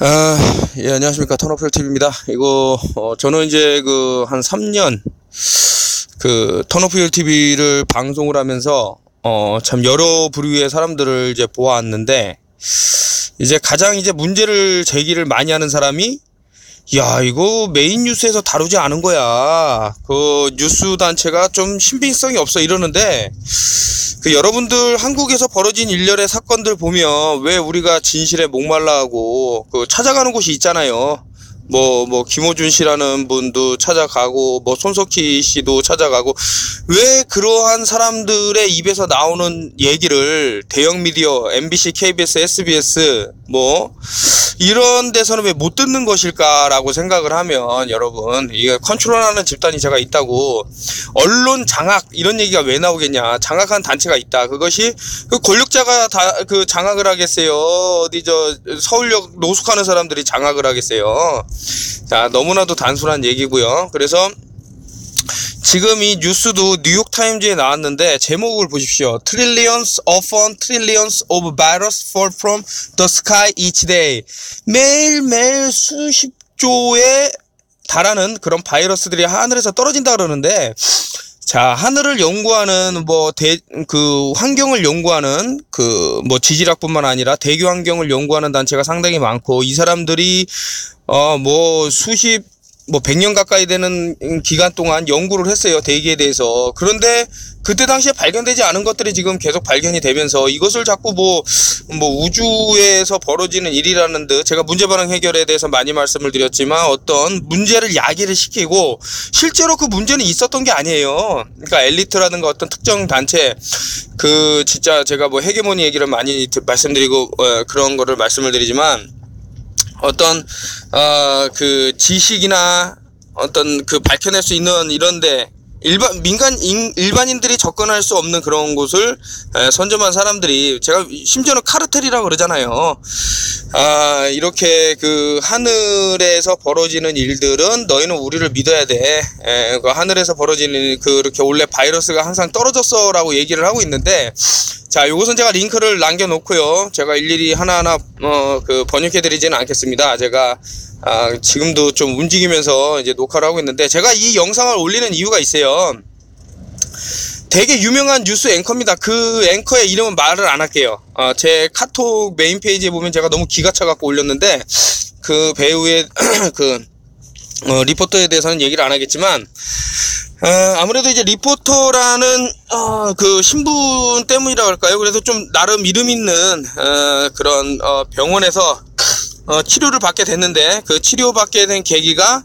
아, 예, 안녕하십니까. 턴오플 TV입니다. 이거, 어, 저는 이제 그, 한 3년, 그, 턴오플 TV를 방송을 하면서, 어, 참 여러 부류의 사람들을 이제 보아왔는데, 이제 가장 이제 문제를 제기를 많이 하는 사람이, 야, 이거 메인 뉴스에서 다루지 않은 거야. 그 뉴스 단체가 좀 신빙성이 없어 이러는데, 그 여러분들 한국에서 벌어진 일련의 사건들 보면 왜 우리가 진실에 목말라 하고 그 찾아가는 곳이 있잖아요. 뭐, 뭐, 김호준 씨라는 분도 찾아가고, 뭐, 손석희 씨도 찾아가고, 왜 그러한 사람들의 입에서 나오는 얘기를 대형 미디어, MBC, KBS, SBS, 뭐, 이런 데서는 왜 못 듣는 것일까라고 생각을 하면, 여러분, 이게 컨트롤하는 집단이 제가 있다고, 언론 장악, 이런 얘기가 왜 나오겠냐. 장악한 단체가 있다. 그것이 그 권력자가 다 그 장악을 하겠어요. 어디 저 서울역 노숙하는 사람들이 장악을 하겠어요. 자, 너무나도 단순한 얘기고요. 그래서 지금 이 뉴스도 뉴욕 타임즈에 나왔는데 제목을 보십시오. Trillions upon trillions of virus fall from the sky each day. 매일매일 수십 조에 달하는 그런 바이러스들이 하늘에서 떨어진다 그러는데 자, 하늘을 연구하는 뭐 대 그 환경을 연구하는 그 뭐 지질학뿐만 아니라 대기 환경을 연구하는 단체가 상당히 많고 이 사람들이 어 뭐 수십 뭐 100년 가까이 되는 기간 동안 연구를 했어요. 대기에 대해서. 그런데 그때 당시에 발견되지 않은 것들이 지금 계속 발견이 되면서 이것을 자꾸 뭐, 뭐 우주에서 벌어지는 일이라는 듯 제가 문제 반응 해결에 대해서 많이 말씀을 드렸지만 어떤 문제를 야기를 시키고 실제로 그 문제는 있었던 게 아니에요. 그러니까 엘리트라든가 어떤 특정 단체 그 진짜 제가 뭐 헤게모니 얘기를 많이 말씀드리고 어, 그런 거를 말씀을 드리지만 어떤 어 그 지식이나 어떤 그 밝혀낼 수 있는 이런데 일반 민간 인, 일반인들이 접근할 수 없는 그런 곳을 에, 선점한 사람들이 제가 심지어는 카르텔이라고 그러잖아요. 아 이렇게 그 하늘에서 벌어지는 일들은 너희는 우리를 믿어야 돼. 에, 그 하늘에서 벌어지는 그렇게 원래 바이러스가 항상 떨어졌어라고 얘기를 하고 있는데 자, 요것은 제가 링크를 남겨놓고요. 제가 일일이 하나하나 어, 그 번역해 드리지는 않겠습니다. 제가 아, 지금도 좀 움직이면서 이제 녹화를 하고 있는데 제가 이 영상을 올리는 이유가 있어요. 되게 유명한 뉴스 앵커입니다. 그 앵커의 이름은 말을 안 할게요. 어, 제 카톡 메인 페이지에 보면 제가 너무 기가 차갖고 올렸는데 그 배우의 그 어, 리포터에 대해서는 얘기를 안 하겠지만 어, 아무래도 이제 리포터라는 어, 그 신분 때문이라 할까요? 그래서 좀 나름 이름 있는 어, 그런 어, 병원에서 어, 치료를 받게 됐는데 그 치료받게 된 계기가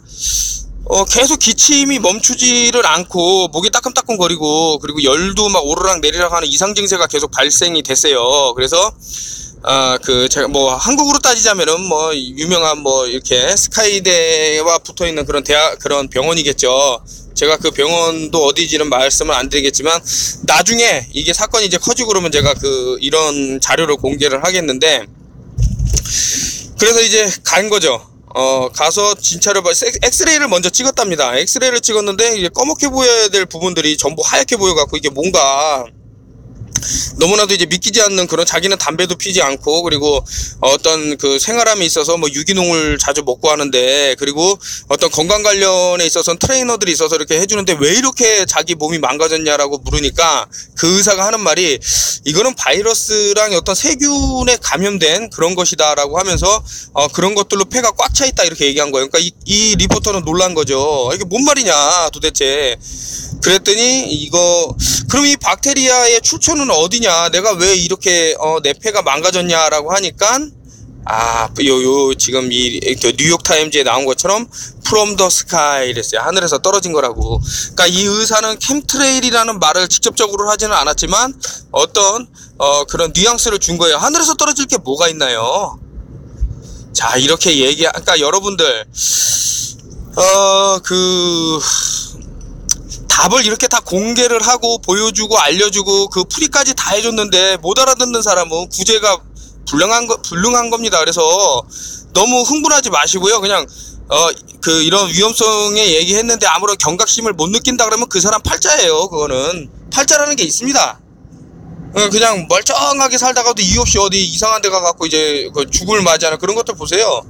어, 계속 기침이 멈추지를 않고 목이 따끔따끔거리고 그리고 열도 막 오르락 내리락 하는 이상 증세가 계속 발생이 됐어요. 그래서 아, 그, 제가 뭐, 한국으로 따지자면은 뭐, 유명한 뭐, 이렇게 스카이대와 붙어 있는 그런 대학, 그런 병원이겠죠. 제가 그 병원도 어디지는 말씀을 안 드리겠지만, 나중에 이게 사건이 이제 커지고 그러면 제가 그, 이런 자료를 공개를 하겠는데, 그래서 이제 간 거죠. 어, 가서 진찰을 봐, 엑스레이를 먼저 찍었답니다. 엑스레이를 찍었는데, 이게 검게 보여야 될 부분들이 전부 하얗게 보여갖고, 이게 뭔가, 너무나도 이제 믿기지 않는 그런 자기는 담배도 피지 않고 그리고 어떤 그 생활함에 있어서 뭐 유기농을 자주 먹고 하는데 그리고 어떤 건강 관련에 있어서는 트레이너들이 있어서 이렇게 해주는데 왜 이렇게 자기 몸이 망가졌냐라고 물으니까 그 의사가 하는 말이 이거는 바이러스랑 어떤 세균에 감염된 그런 것이다라고 하면서 어 그런 것들로 폐가 꽉 차 있다 이렇게 얘기한 거예요. 그러니까 이, 이 리포터는 놀란 거죠. 이게 뭔 말이냐 도대체. 그랬더니 이거 그럼 이 박테리아의 출처는 어디냐? 내가 왜 이렇게 어, 내 폐가 망가졌냐라고 하니까 아, 요, 요, 지금 이, 뉴욕 타임즈에 나온 것처럼, from the sky 이랬어요. 하늘에서 떨어진 거라고. 그니까 이 의사는 캠트레일이라는 말을 직접적으로 하지는 않았지만, 어떤, 어, 그런 뉘앙스를 준 거예요. 하늘에서 떨어질 게 뭐가 있나요? 자, 이렇게 얘기, 그러니까 여러분들, 어, 그, 답을 이렇게 다 공개를 하고 보여주고 알려주고 그 풀이까지 다 해줬는데 못 알아듣는 사람은 구제가 불량한 거 불능한 겁니다. 그래서 너무 흥분하지 마시고요. 그냥 어 그 이런 위험성에 얘기했는데 아무런 경각심을 못 느낀다 그러면 그 사람 팔자예요. 그거는 팔자라는 게 있습니다. 어, 그냥 멀쩡하게 살다가도 이유 없이 어디 이상한 데 가갖고 이제 그 죽을 맞이하는 그런 것들 보세요.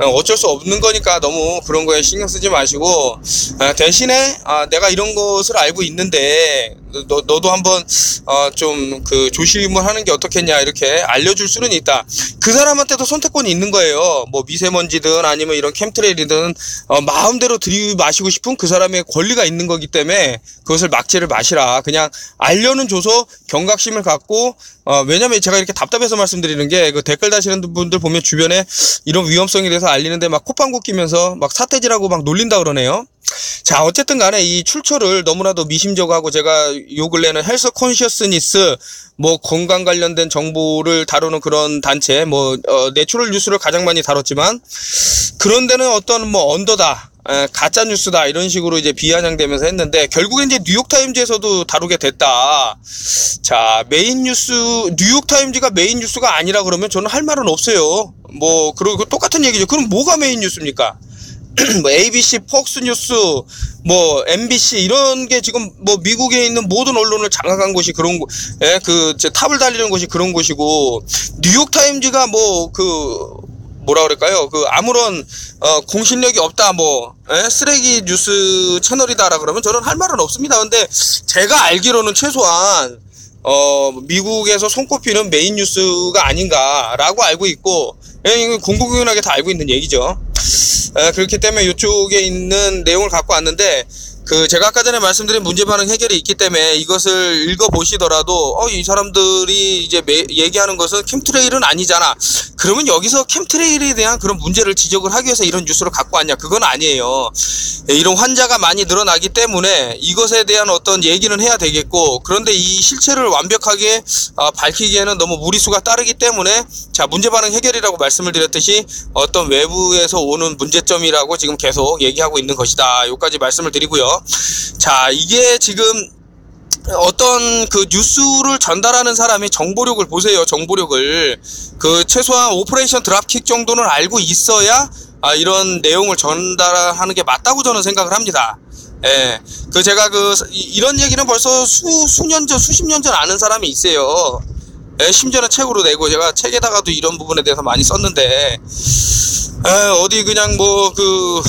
어, 어쩔 수 없는 거니까 너무 그런 거에 신경 쓰지 마시고 어, 대신에 아, 내가 이런 것을 알고 있는데 너, 너도 한번 어, 좀그 조심을 하는 게 어떻겠냐 이렇게 알려줄 수는 있다. 그 사람한테도 선택권이 있는 거예요. 뭐 미세먼지든 아니면 이런 캠트레일이든 어, 마음대로 들이마시고 싶은 그 사람의 권리가 있는 거기 때문에 그것을 막지를 마시라. 그냥 알려는 줘서 경각심 을 갖고 어, 왜냐면 제가 이렇게 답답해서 말씀드리는 게 그 댓글 다시는 분들 보면 주변에 이런 위험성에 대해서 알리는데 막 콧방구 끼면서 막 사태질하고 막 놀린다 그러네요. 자, 어쨌든 간에 이 출처를 너무나도 미심쩍어하고 제가 요 근래는 헬스 컨시어스니스 뭐 건강 관련된 정보를 다루는 그런 단체 뭐 어, 내추럴 뉴스를 가장 많이 다뤘지만 그런 데는 어떤 뭐 언더다 에, 가짜 뉴스다 이런 식으로 이제 비아냥되면서 했는데 결국엔 이제 뉴욕 타임즈에서도 다루게 됐다. 자 메인 뉴스 뉴욕 타임즈가 메인 뉴스가 아니라 그러면 저는 할 말은 없어요. 뭐 그리고 똑같은 얘기죠. 그럼 뭐가 메인 뉴스입니까? 뭐 ABC, 폭스 뉴스, 뭐 MBC 이런 게 지금 뭐 미국에 있는 모든 언론을 장악한 곳이 그런 곳, 예, 그 탑을 달리는 곳이 그런 곳이고 뉴욕 타임즈가 뭐그 뭐라 그럴까요? 그 아무런 어, 공신력이 없다, 뭐 예? 쓰레기 뉴스 채널이다라 그러면 저는 할 말은 없습니다. 근데 제가 알기로는 최소한 어, 미국에서 손꼽히는 메인 뉴스가 아닌가라고 알고 있고, 예, 공공연하게 다 알고 있는 얘기죠. 에, 그렇기 때문에 이쪽에 있는 내용을 갖고 왔는데 그 제가 아까 전에 말씀드린 문제 반응 해결이 있기 때문에 이것을 읽어 보시더라도 어 이 사람들이 이제 매, 얘기하는 것은 캠트레일은 아니잖아. 그러면 여기서 캠트레일에 대한 그런 문제를 지적을 하기 위해서 이런 뉴스를 갖고 왔냐? 그건 아니에요. 예, 이런 환자가 많이 늘어나기 때문에 이것에 대한 어떤 얘기는 해야 되겠고 그런데 이 실체를 완벽하게 어, 밝히기에는 너무 무리수가 따르기 때문에 자 문제 반응 해결이라고 말씀을 드렸듯이 어떤 외부에서 오는 문제점이라고 지금 계속 얘기하고 있는 것이다. 여기까지 말씀을 드리고요. 자, 이게 지금 어떤 그 뉴스를 전달하는 사람이 정보력을 보세요. 정보력을 그 최소한 오퍼레이션 드랍킥 정도는 알고 있어야 아, 이런 내용을 전달하는 게 맞다고 저는 생각을 합니다. 예. 그 제가 그 이런 얘기는 벌써 수 수년 전 수십 년 전 아는 사람이 있어요. 예, 심지어는 책으로 내고 제가 책에다가도 이런 부분에 대해서 많이 썼는데 에, 어디 그냥 뭐 그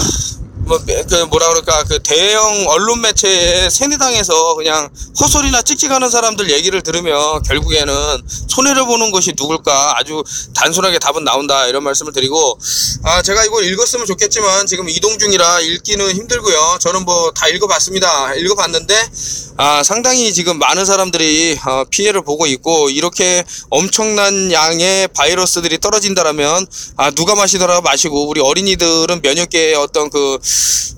뭐, 그 뭐라 그럴까, 그 대형 언론 매체에 새누당에서 그냥 헛소리나 찍찍하는 사람들 얘기를 들으면 결국에는 손해를 보는 것이 누굴까 아주 단순하게 답은 나온다 이런 말씀을 드리고, 아, 제가 이걸 읽었으면 좋겠지만 지금 이동 중이라 읽기는 힘들고요. 저는 뭐 다 읽어봤습니다. 읽어봤는데, 아, 상당히 지금 많은 사람들이 어, 피해를 보고 있고 이렇게 엄청난 양의 바이러스들이 떨어진다라면 아, 누가 마시더라도 마시고 우리 어린이들은 면역계의 어떤 그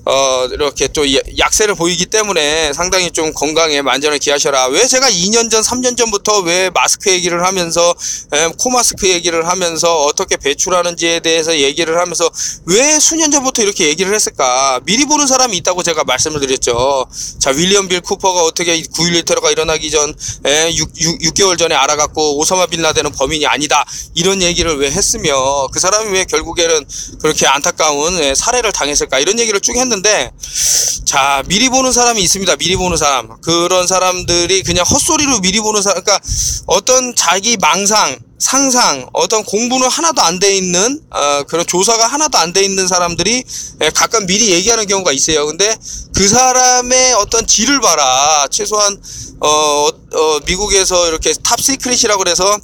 어, 이렇게 또 약세를 보이기 때문에 상당히 좀 건강에 만전을 기하셔라. 왜 제가 2년 전, 3년 전부터 왜 마스크 얘기를 하면서 에, 코 마스크 얘기를 하면서 어떻게 배출하는지에 대해서 얘기를 하면서 왜 수년 전부터 이렇게 얘기를 했을까? 미리 보는 사람이 있다고 제가 말씀을 드렸죠. 자, 윌리엄 빌 쿠퍼가 어떻게 9.11 테러가 일어나기 전 에, 6, 6, 6개월 전에 알아갖고 오사마 빌 라덴은 범인이 아니다. 이런 얘기를 왜 했으며 그 사람이 왜 결국에는 그렇게 안타까운 에, 살해를 당했을까? 이런 얘기를 쭉 했는데 자 미리 보는 사람이 있습니다. 미리 보는 사람 그런 사람들이 그냥 헛소리로 미리 보는 사람 그러니까 어떤 자기 망상 상상 어떤 공부는 하나도 안 돼 있는 어, 그런 조사가 하나도 안 돼 있는 사람들이 예, 가끔 미리 얘기하는 경우가 있어요. 근데 그 사람의 어떤 질을 봐라. 최소한 어, 어 미국에서 이렇게 탑 시크릿이라고 그래서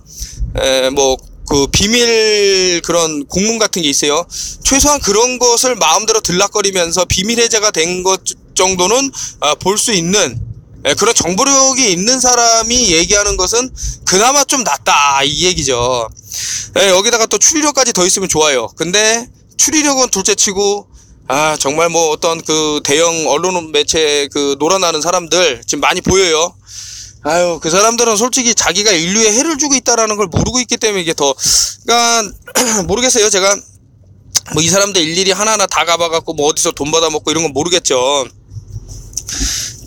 에, 뭐그 비밀 그런 공문 같은 게 있어요. 최소한 그런 것을 마음대로 들락거리면서 비밀 해제가 된 것 정도는 아, 볼수 있는 예, 그런 정보력이 있는 사람이 얘기하는 것은 그나마 좀 낫다 이 얘기죠. 예, 여기다가 또 추리력까지 더 있으면 좋아요. 근데 추리력은 둘째치고 아 정말 뭐 어떤 그 대형 언론 매체 그 놀아나는 사람들 지금 많이 보여요. 아유, 그 사람들은 솔직히 자기가 인류에 해를 주고 있다라는 걸 모르고 있기 때문에 이게 더, 그니까, 모르겠어요. 제가, 뭐 이 사람들 일일이 하나하나 다 가봐갖고 뭐 어디서 돈 받아먹고 이런 건 모르겠죠.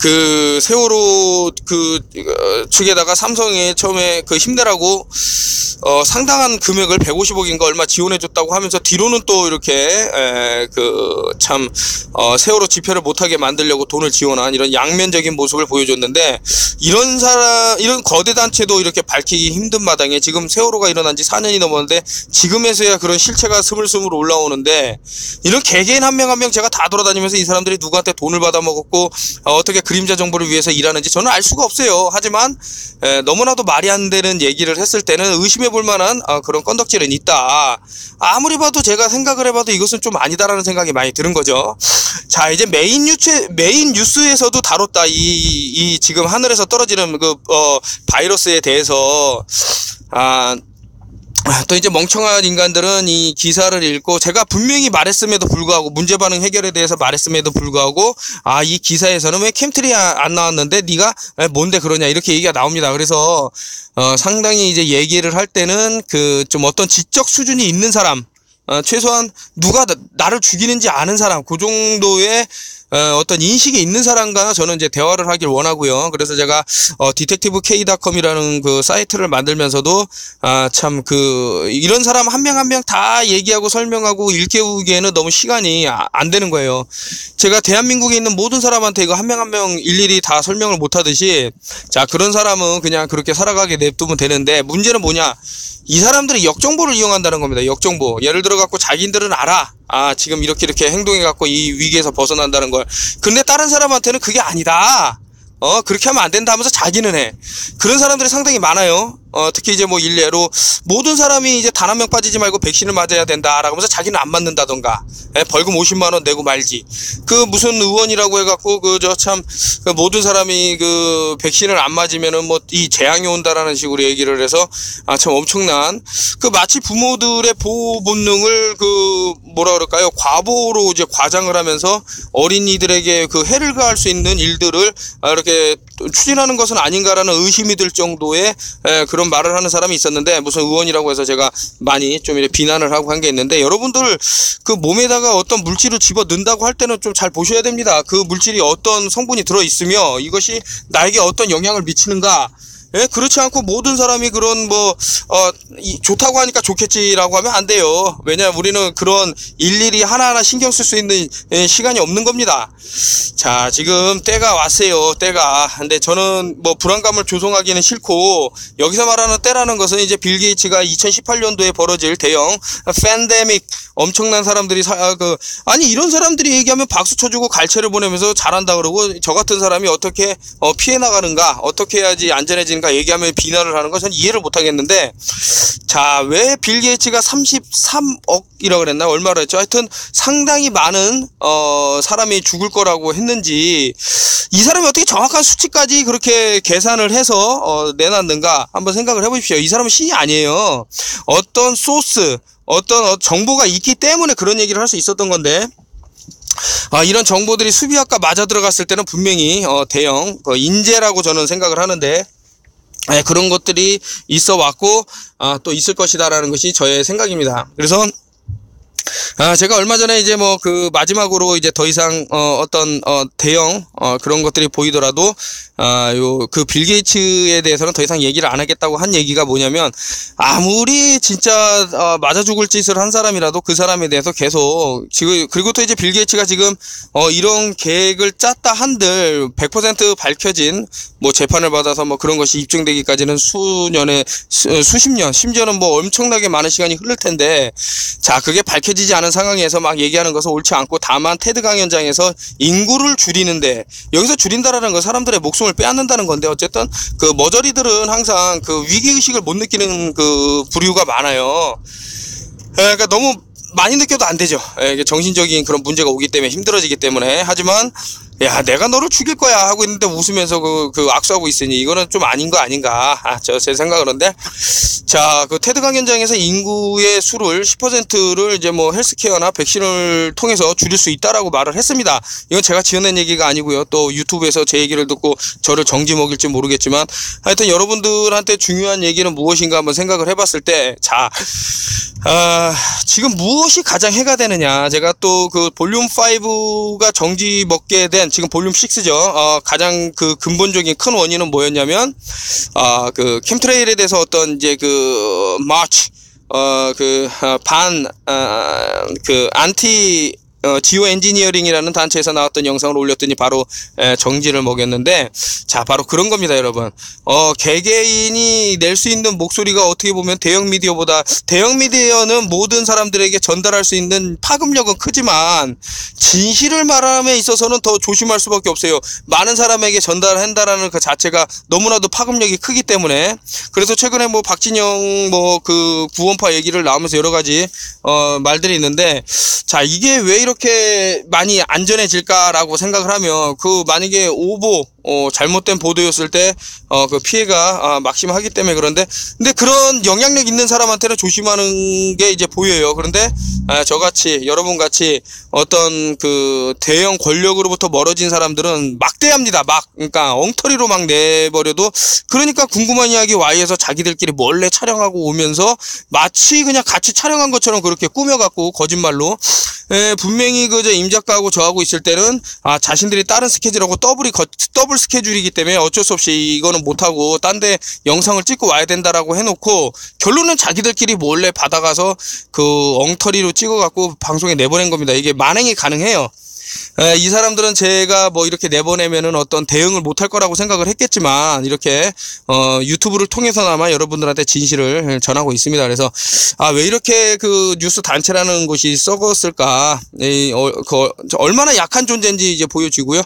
그 세월호 그 어, 측에다가 삼성에 처음에 그 힘내라고 어 상당한 금액을 150억인가 얼마 지원해 줬다고 하면서 뒤로는 또 이렇게 그참 어 세월호 집회를 못하게 만들려고 돈을 지원한 이런 양면적인 모습을 보여줬는데 이런 사람 이런 거대 단체도 이렇게 밝히기 힘든 마당에 지금 세월호가 일어난 지 4년이 넘었는데 지금에서야 그런 실체가 스물스물 올라오는데 이런 개개인 한 명 한명 제가 다 돌아다니면서 이 사람들이 누구한테 돈을 받아 먹었고 어, 떻게 그 림자 정보를 위해서 일하는지 저는 알 수가 없어요. 하지만 에, 너무나도 말이 안 되는 얘기를 했을 때는 의심해 볼 만한 어, 그런 건덕질은 있다. 아무리 봐도 제가 생각을 해봐도 이것은 좀 아니다라는 생각이 많이 드는 거죠. 자 이제 메인 뉴스 메인 뉴스에서도 다뤘다 이, 이 지금 하늘에서 떨어지는 그 어, 바이러스에 대해서 아. 또 이제 멍청한 인간들은 이 기사를 읽고 제가 분명히 말했음에도 불구하고 문제 반응 해결에 대해서 말했음에도 불구하고 아 이 기사에서는 왜 캠트리 안 나왔는데 네가 뭔데 그러냐 이렇게 얘기가 나옵니다. 그래서 어 상당히 이제 얘기를 할 때는 그 좀 어떤 지적 수준이 있는 사람 어 최소한 누가 나를 죽이는지 아는 사람 그 정도의 어, 어떤 인식이 있는 사람과 저는 이제 대화를 하길 원하고요. 그래서 제가 어, 디텍티브 K.com이라는 그 사이트를 만들면서도 아, 참 그 이런 사람 한 명 한 명 다 얘기하고 설명하고 일깨우기에는 너무 시간이 아, 안 되는 거예요. 제가 대한민국에 있는 모든 사람한테 이거 한 명 한명 일일이 다 설명을 못 하듯이 자 그런 사람은 그냥 그렇게 살아가게 냅두면 되는데 문제는 뭐냐? 이 사람들이 역정보를 이용한다는 겁니다. 역정보. 예를 들어 갖고 자기들은 알아. 아, 지금 이렇게 이렇게 행동해 갖고 이 위기에서 벗어난다는 걸. 근데 다른 사람한테는 그게 아니다. 어, 그렇게 하면 안 된다 하면서 자기는 해. 그런 사람들이 상당히 많아요. 어, 특히 이제 뭐 일례로 모든 사람이 이제 단 한 명 빠지지 말고 백신을 맞아야 된다라고 하면서 자기는 안 맞는다던가 예, 벌금 50만 원 내고 말지. 그 무슨 의원이라고 해갖고 그 저참그 모든 사람이 그 백신을 안 맞으면은 뭐 이 재앙이 온다라는 식으로 얘기를 해서 아 참 엄청난 그 마치 부모들의 보호 본능을 그 뭐라 그럴까요? 과보로 이제 과장을 하면서 어린이들에게 그 해를 가할 수 있는 일들을 아, 이렇게 추진하는 것은 아닌가라는 의심이 들 정도의 에, 그런 말을 하는 사람이 있었는데 무슨 의원이라고 해서 제가 많이 좀 이렇게 비난을 하고 한 게 있는데 여러분들 그 몸에다가 어떤 물질을 집어 넣는다고 할 때는 좀 잘 보셔야 됩니다. 그 물질이 어떤 성분이 들어 있으며 이것이 나에게 어떤 영향을 미치는가 예, 그렇지 않고 모든 사람이 그런 뭐, 어, 이, 좋다고 하니까 좋겠지라고 하면 안 돼요. 왜냐면 우리는 그런 일일이 하나하나 신경 쓸 수 있는 예, 시간이 없는 겁니다. 자, 지금 때가 왔어요. 때가. 근데 저는 뭐 불안감을 조성하기는 싫고, 여기서 말하는 때라는 것은 이제 빌 게이츠가 2018년도에 벌어질 대형 팬데믹 엄청난 사람들이 사, 아, 그, 아니, 이런 사람들이 얘기하면 박수 쳐주고 갈채를 보내면서 잘한다 그러고 저 같은 사람이 어떻게 어, 피해 나가는가, 어떻게 해야지 안전해지는 않습니까? 얘기하면 비난을 하는 것은 이해를 못 하겠는데, 자, 왜 빌 게이츠가 33억이라고 그랬나? 얼마로 했죠? 하여튼 상당히 많은, 어, 사람이 죽을 거라고 했는지, 이 사람이 어떻게 정확한 수치까지 그렇게 계산을 해서, 어, 내놨는가? 한번 생각을 해 보십시오. 이 사람은 신이 아니에요. 어떤 소스, 어떤 정보가 있기 때문에 그런 얘기를 할 수 있었던 건데, 아, 이런 정보들이 수비학과 맞아 들어갔을 때는 분명히 어, 대형 어, 인재라고 저는 생각을 하는데 네, 그런 것들이 있어 왔고 아, 또 있을 것이다라는 것이 저의 생각입니다. 그래서 아, 제가 얼마 전에 이제 뭐 그 마지막으로 이제 더 이상 어 어떤 어 대형 어 그런 것들이 보이더라도 아, 요 그 빌 게이츠에 대해서는 더 이상 얘기를 안 하겠다고 한 얘기가 뭐냐면 아무리 진짜 어 맞아 죽을 짓을 한 사람이라도 그 사람에 대해서 계속 지금 그리고 또 이제 빌 게이츠가 지금 어 이런 계획을 짰다 한들 100% 밝혀진 뭐 재판을 받아서 뭐 그런 것이 입증되기까지는 수년에 수, 수십 년 심지어는 뭐 엄청나게 많은 시간이 흐를 텐데 자 그게 밝혀지지 않은 상황에서 막 얘기하는 것은 옳지 않고 다만 테드 강연장에서 인구를 줄이는데 여기서 줄인다라는 건 사람들의 목숨을 빼앗는다는 건데 어쨌든 그 머저리들은 항상 그 위기 의식을 못 느끼는 그 부류가 많아요. 예, 그러니까 너무 많이 느껴도 안 되죠. 예, 정신적인 그런 문제가 오기 때문에 힘들어지기 때문에 하지만 야 내가 너를 죽일 거야 하고 있는데 웃으면서 그, 그 악수하고 있으니 이거는 좀 아닌 거 아닌가. 아, 저 제 생각은 그런데. 자 그 테드 강연장에서 인구의 수를 10%를 이제 뭐 헬스케어나 백신을 통해서 줄일 수 있다라고 말을 했습니다. 이건 제가 지어낸 얘기가 아니고요. 또 유튜브에서 제 얘기를 듣고 저를 정지 먹일지 모르겠지만 하여튼 여러분들한테 중요한 얘기는 무엇인가 한번 생각을 해봤을 때자 아, 지금 무엇이 가장 해가 되느냐. 제가 또 그 볼륨 5가 정지 먹게 된 발생된 지금 볼륨 6죠. 어, 가장 그 근본적인 큰 원인은 뭐였냐면 아, 그 캠트레일에 대해서 어떤 이제 그 마치 어그반 어, 그 안티 어, 지오 엔지니어링이라는 단체에서 나왔던 영상을 올렸더니 바로 에, 정지를 먹였는데 자 바로 그런 겁니다 여러분. 어 개개인이 낼 수 있는 목소리가 어떻게 보면 대형 미디어보다 대형 미디어는 모든 사람들에게 전달할 수 있는 파급력은 크지만 진실을 말함에 있어서는 더 조심할 수밖에 없어요. 많은 사람에게 전달한다라는 그 자체가 너무나도 파급력이 크기 때문에. 그래서 최근에 뭐 박진영 뭐 그 구원파 얘기를 나오면서 여러 가지 어 말들이 있는데 자 이게 왜 이렇게 이렇게 많이 안전해질까라고 생각을 하면 그 만약에 오보 어, 잘못된 보도였을 때, 어, 그 피해가, 아, 막심하기 때문에 그런데, 근데 그런 영향력 있는 사람한테는 조심하는 게 이제 보여요. 그런데, 아, 저같이, 여러분 같이 어떤 그 대형 권력으로부터 멀어진 사람들은 막대합니다. 막, 그러니까 엉터리로 막 내버려도, 그러니까 궁금한 이야기 Y에서 자기들끼리 몰래 촬영하고 오면서 마치 그냥 같이 촬영한 것처럼 그렇게 꾸며갖고 거짓말로, 에, 분명 히 그저 임 작가하고 저하고 있을 때는, 아, 자신들이 다른 스케줄하고 더블이 거, 더블 스케줄이기 때문에 어쩔 수 없이 이거는 못하고 딴 데 영상을 찍고 와야 된다라고 해놓고 결론은 자기들끼리 몰래 받아가서 그 엉터리로 찍어갖고 방송에 내보낸 겁니다. 이게 만행이 가능해요. 에, 이 사람들은 제가 뭐 이렇게 내보내면은 어떤 대응을 못할 거라고 생각을 했겠지만 이렇게 어, 유튜브를 통해서나마 여러분들한테 진실을 전하고 있습니다. 그래서 아 왜 이렇게 그 뉴스 단체라는 곳이 썩었을까? 이, 어, 그, 얼마나 약한 존재인지 이제 보여지고요.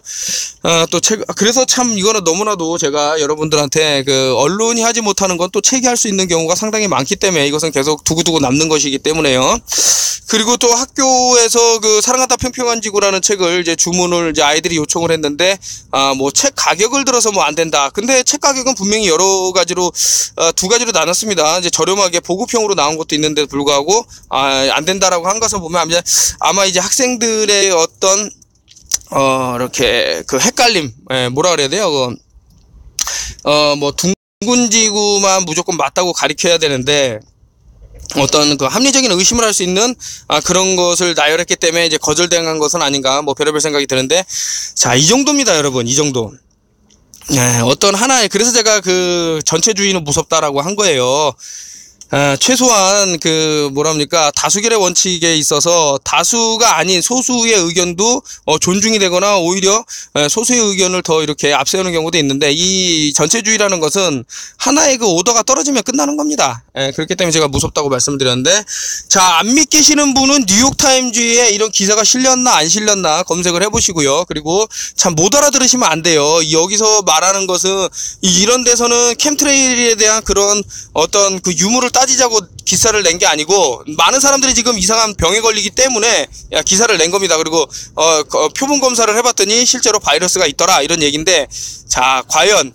아, 또 책, 그래서 참 이거는 너무나도 제가 여러분들한테 그 언론이 하지 못하는 건또 체계할 수 있는 경우가 상당히 많기 때문에 이것은 계속 두고두고 남는 것이기 때문에요. 그리고 또 학교에서 그 사랑한다 평평한 지구라는 책을 이제 주문을 이제 아이들이 요청을 했는데 아 뭐 책 가격을 들어서 뭐 안 된다. 근데 책 가격은 분명히 여러 가지로 어, 두 가지로 나눴습니다. 이제 저렴하게 보급형으로 나온 것도 있는데 불구하고 아 안 된다라고 한 것을 보면 아마 이제 학생들의 어떤 어 이렇게 그 헷갈림 예, 뭐라 그래야 돼요? 그, 어뭐 둥근 지구만 무조건 맞다고 가리켜야 되는데 어떤 그 합리적인 의심을 할 수 있는 아, 그런 것을 나열했기 때문에 이제 거절당한 것은 아닌가 뭐 별의별 생각이 드는데 자 이 정도입니다 여러분 이 정도. 네, 어떤 하나의 그래서 제가 그 전체주의는 무섭다라고 한 거예요 아, 최소한 그 뭐랍니까 다수결의 원칙에 있어서 다수가 아닌 소수의 의견도 어, 존중이 되거나 오히려 에, 소수의 의견을 더 이렇게 앞세우는 경우도 있는데 이 전체주의라는 것은 하나의 그 오더가 떨어지면 끝나는 겁니다. 에, 그렇기 때문에 제가 무섭다고 말씀드렸는데 자 안 믿기시는 분은 뉴욕타임즈에 이런 기사가 실렸나 안 실렸나 검색을 해보시고요. 그리고 참 못 알아들으시면 안 돼요. 여기서 말하는 것은 이런 데서는 캠트레일에 대한 그런 어떤 그 유무를 따지자고 기사를 낸 게 아니고 많은 사람들이 지금 이상한 병에 걸리기 때문에 기사를 낸 겁니다. 그리고 어, 어, 표본 검사를 해봤더니 실제로 바이러스가 있더라 이런 얘기인데 자 과연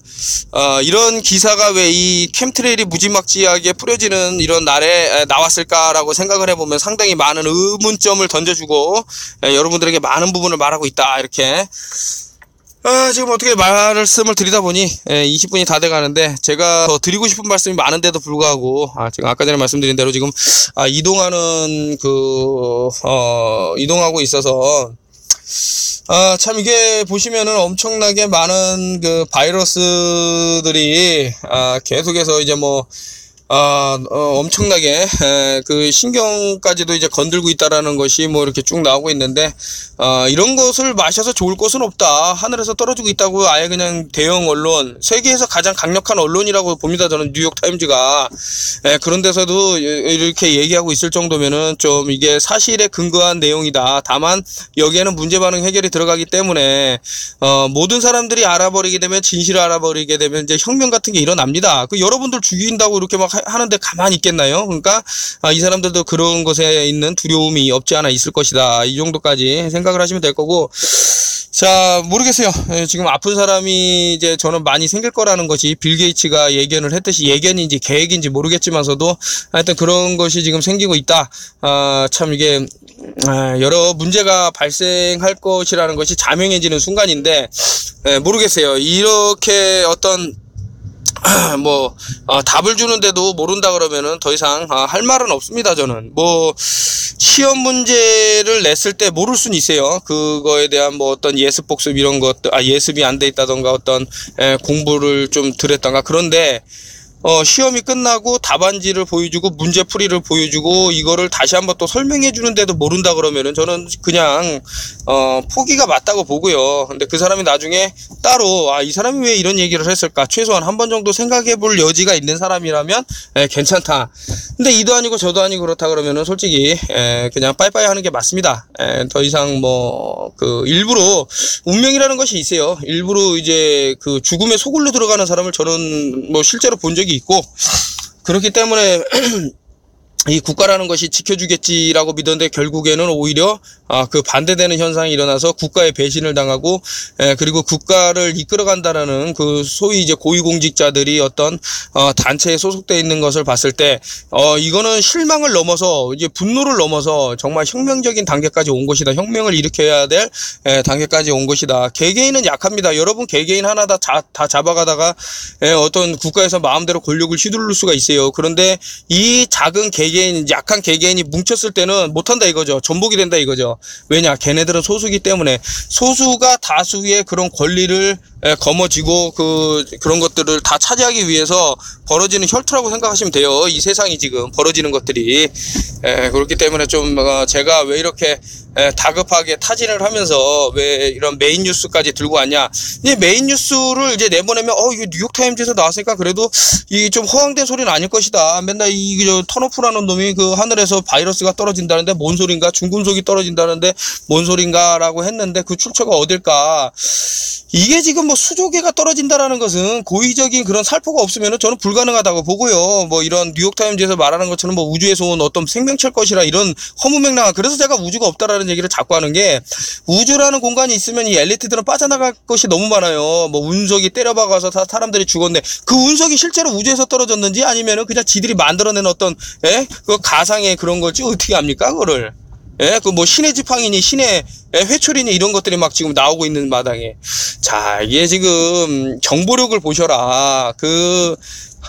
어, 이런 기사가 왜 이 캠트레일이 무지막지하게 뿌려지는 이런 날에 나왔을까라고 생각을 해보면 상당히 많은 의문점을 던져주고 에, 여러분들에게 많은 부분을 말하고 있다 이렇게 아, 지금 어떻게 말씀을 드리다 보니 예, 20분이 다 돼가는데 제가 더 드리고 싶은 말씀이 많은데도 불구하고 아, 지금 아까 전에 말씀드린 대로 지금 아, 이동하는 그 어, 이동하고 있어서 아, 참 이게 보시면은 엄청나게 많은 그 바이러스들이 아, 계속해서 이제 뭐 아, 어, 엄청나게 에, 그 신경까지도 이제 건들고 있다라는 것이 뭐 이렇게 쭉 나오고 있는데 아, 이런 것을 마셔서 좋을 것은 없다. 하늘에서 떨어지고 있다고 아예 그냥 대형 언론, 세계에서 가장 강력한 언론이라고 봅니다. 저는 뉴욕 타임즈가 에, 그런 데서도 이렇게 얘기하고 있을 정도면은 좀 이게 사실에 근거한 내용이다. 다만 여기에는 문제 반응 해결이 들어가기 때문에 어, 모든 사람들이 알아버리게 되면 진실을 알아버리게 되면 이제 혁명 같은 게 일어납니다. 그 여러분들 죽인다고 이렇게 막 하는데 가만히 있겠나요? 그러니까 아, 이 사람들도 그런 것에 있는 두려움이 없지 않아 있을 것이다. 이 정도까지 생각을 하시면 될 거고 자 모르겠어요. 예, 지금 아픈 사람이 이제 저는 많이 생길 거라는 것이 빌 게이츠가 예견을 했듯이 예견인지 계획인지 모르겠지만서도 하여튼 그런 것이 지금 생기고 있다. 아, 참 이게 아, 여러 문제가 발생할 것이라는 것이 자명해지는 순간인데 예, 모르겠어요. 이렇게 어떤 뭐 어, 답을 주는데도 모른다 그러면은 더 이상 어, 할 말은 없습니다 저는. 뭐 시험 문제를 냈을 때 모를 수는 있어요. 그거에 대한 뭐 어떤 예습 복습 이런 것들 아 예습이 안 돼 있다던가 어떤 에, 공부를 좀 들었던가. 그런데 어, 시험이 끝나고 답안지를 보여주고 문제풀이를 보여주고 이거를 다시 한번 또 설명해 주는데도 모른다 그러면은 저는 그냥 어, 포기가 맞다고 보고요. 근데 그 사람이 나중에 따로 아, 이 사람이 왜 이런 얘기를 했을까? 최소한 한 번 정도 생각해 볼 여지가 있는 사람이라면 에, 괜찮다. 근데 이도 아니고 저도 아니고 그렇다 그러면은 솔직히 에, 그냥 빠이빠이 하는 게 맞습니다. 에, 더 이상 뭐 그 일부러 운명이라는 것이 있어요. 일부러 이제 그 죽음의 소굴로 들어가는 사람을 저는 뭐 실제로 본 적이 있고 그렇기 때문에 이 국가라는 것이 지켜주겠지라고 믿었는데 결국에는 오히려 아, 그 반대되는 현상이 일어나서 국가의 배신을 당하고 에, 그리고 국가를 이끌어간다라는 그 소위 이제 고위공직자들이 어떤 어, 단체에 소속돼 있는 것을 봤을 때 어, 이거는 실망을 넘어서 이제 분노를 넘어서 정말 혁명적인 단계까지 온 것이다. 혁명을 일으켜야 될 에, 단계까지 온 것이다. 개개인은 약합니다. 여러분 개개인 하나 다, 자, 다 잡아가다가 에, 어떤 국가에서 마음대로 권력을 휘두를 수가 있어요. 그런데 이 작은 개 개인 개개인 약한 개개인이 뭉쳤을 때는 못한다 이거죠. 전복이 된다 이거죠. 왜냐 걔네들은 소수기 때문에 소수가 다수의 그런 권리를 거머쥐고 그 그런 것들을 다 차지하기 위해서 벌어지는 혈투라고 생각하시면 돼요. 이 세상이 지금 벌어지는 것들이 에, 그렇기 때문에 좀 어, 제가 왜 이렇게 에, 다급하게 타진을 하면서 왜 이런 메인 뉴스까지 들고 왔냐? 이제 메인 뉴스를 이제 내보내면 어 이거 뉴욕 타임즈에서 나왔으니까 그래도 이 좀 허황된 소리는 아닐 것이다. 맨날 이저 턴오프라는 놈이 그 하늘에서 바이러스가 떨어진다는데 뭔 소린가? 중금속이 떨어진다는데 뭔 소린가라고 했는데 그 출처가 어딜까? 이게 지금 뭐 수조개가 떨어진다라는 것은 고의적인 그런 살포가 없으면 저는 불가능하다고 보고요. 뭐 이런 뉴욕타임즈에서 말하는 것처럼 뭐 우주에서 온 어떤 생명체일 것이라 이런 허무맹랑한 그래서 제가 우주가 없다라는 얘기를 자꾸 하는 게 우주라는 공간이 있으면 이 엘리트들은 빠져나갈 것이 너무 많아요. 뭐 운석이 때려박아서 다 사람들이 죽었네. 그 운석이 실제로 우주에서 떨어졌는지 아니면은 그냥 지들이 만들어낸 어떤 예? 그 가상의 그런 걸지 어떻게 합니까 그거를? 예, 그 뭐 신의 지팡이니 신의 회초리니 이런 것들이 막 지금 나오고 있는 마당에 자 이게 지금 정보력을 보셔라 그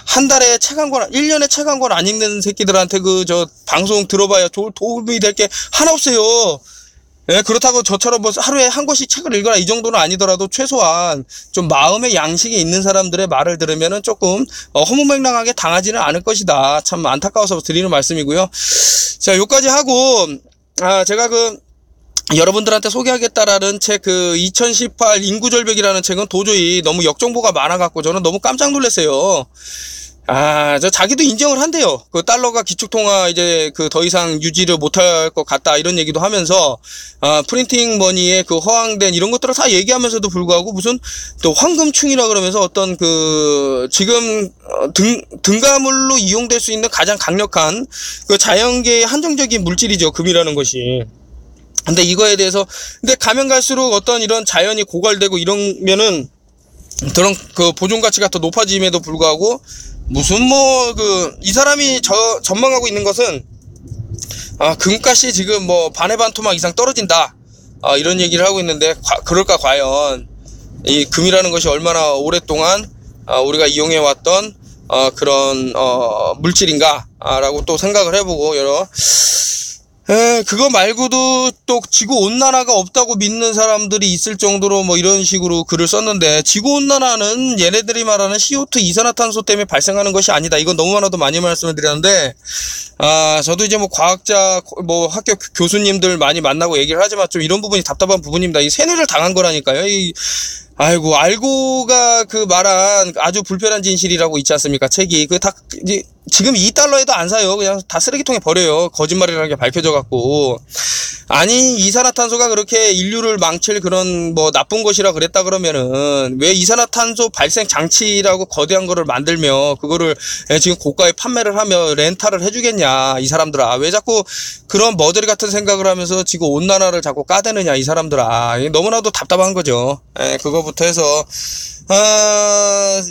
한 달에 책 한 권, 1년에 책 한 권 안 읽는 새끼들한테 그 저 방송 들어봐야 도, 도움이 될 게 하나 없어요. 예, 그렇다고 저처럼 뭐 하루에 한 권씩 책을 읽어라 이 정도는 아니더라도 최소한 좀 마음의 양식이 있는 사람들의 말을 들으면은 조금 어, 허무맹랑하게 당하지는 않을 것이다. 참 안타까워서 드리는 말씀이고요. 자, 요까지 하고 아, 제가 그 여러분들한테 소개하겠다라는 책 그 2018 인구절벽이라는 책은 도저히 너무 역정보가 많아갖고 저는 너무 깜짝 놀랐어요. 아, 저 자기도 인정을 한대요. 그 달러가 기축통화 이제 그 더 이상 유지를 못할 것 같다 이런 얘기도 하면서 아, 프린팅 머니의 그 허황된 이런 것들을 다 얘기하면서도 불구하고 무슨 또 황금충이라 그러면서 어떤 그 지금 어, 등 등가물로 이용될 수 있는 가장 강력한 그 자연계의 한정적인 물질이죠 금이라는 것이. 근데 이거에 대해서 근데 가면 갈수록 어떤 이런 자연이 고갈되고 이러면은 그런 그 보존 가치가 더 높아짐에도 불구하고 무슨 뭐 그 이 사람이 저 전망하고 있는 것은 아 금값이 지금 뭐 반의 반 토막 이상 떨어진다. 아, 이런 얘기를 하고 있는데 과, 그럴까 과연? 이 금이라는 것이 얼마나 오랫동안 아, 우리가 이용해 왔던 어, 그런 어, 물질인가라고 또 생각을 해보고 여러 에, 그거 말고도 또 지구 온난화가 없다고 믿는 사람들이 있을 정도로 뭐 이런 식으로 글을 썼는데 지구 온난화는 얘네들이 말하는 CO2 이산화탄소 때문에 발생하는 것이 아니다. 이건 너무 많아도 많이 말씀을 드렸는데 아, 저도 이제 뭐 과학자 뭐 학교 교수님들 많이 만나고 얘기를 하지만 좀 이런 부분이 답답한 부분입니다. 이 세뇌를 당한 거라니까요. 이 아이고 알고가 그 말한 아주 불편한 진실이라고 있지 않습니까 책이 그 다 이제 지금 2달러에도 안 사요. 그냥 다 쓰레기통에 버려요. 거짓말이라는 게 밝혀져 갖고. 아니 이산화탄소가 그렇게 인류를 망칠 그런 뭐 나쁜 것이라 그랬다 그러면은 왜 이산화탄소 발생 장치라고 거대한 거를 만들며 그거를 지금 고가에 판매를 하며 렌탈을 해 주겠냐 이 사람들아. 왜 자꾸 그런 머저리 같은 생각을 하면서 지금 온난화를 자꾸 까대느냐 이 사람들아. 너무나도 답답한 거죠. 에, 그거 거부터 해서 아,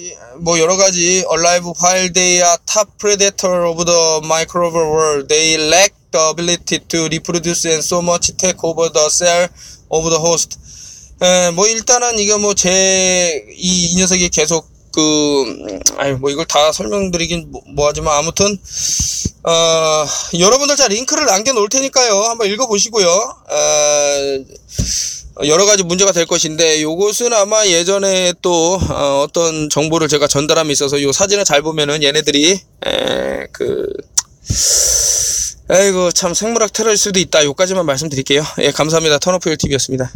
뭐 여러 가지 alive while they are top predator of the microbial world they lack the ability to reproduce and so much take over the cell of the host 에, 뭐 일단은 이거 뭐 제 이 이 녀석이 계속 그, 음, 아유, 뭐 이걸 다 설명드리긴 뭐, 뭐하지만 아무튼, 어, 여러분들 자 링크를 남겨놓을 테니까요. 한번 읽어보시고요. 어, 여러 가지 문제가 될 것인데 요것은 아마 예전에 또 어, 떤 정보를 제가 전달함에 있어서 요 사진을 잘 보면은 얘네들이 에, 그 아이고 참 생물학 테러일 수도 있다. 요까지만 말씀드릴게요. 예 감사합니다. 턴오프일 TV였습니다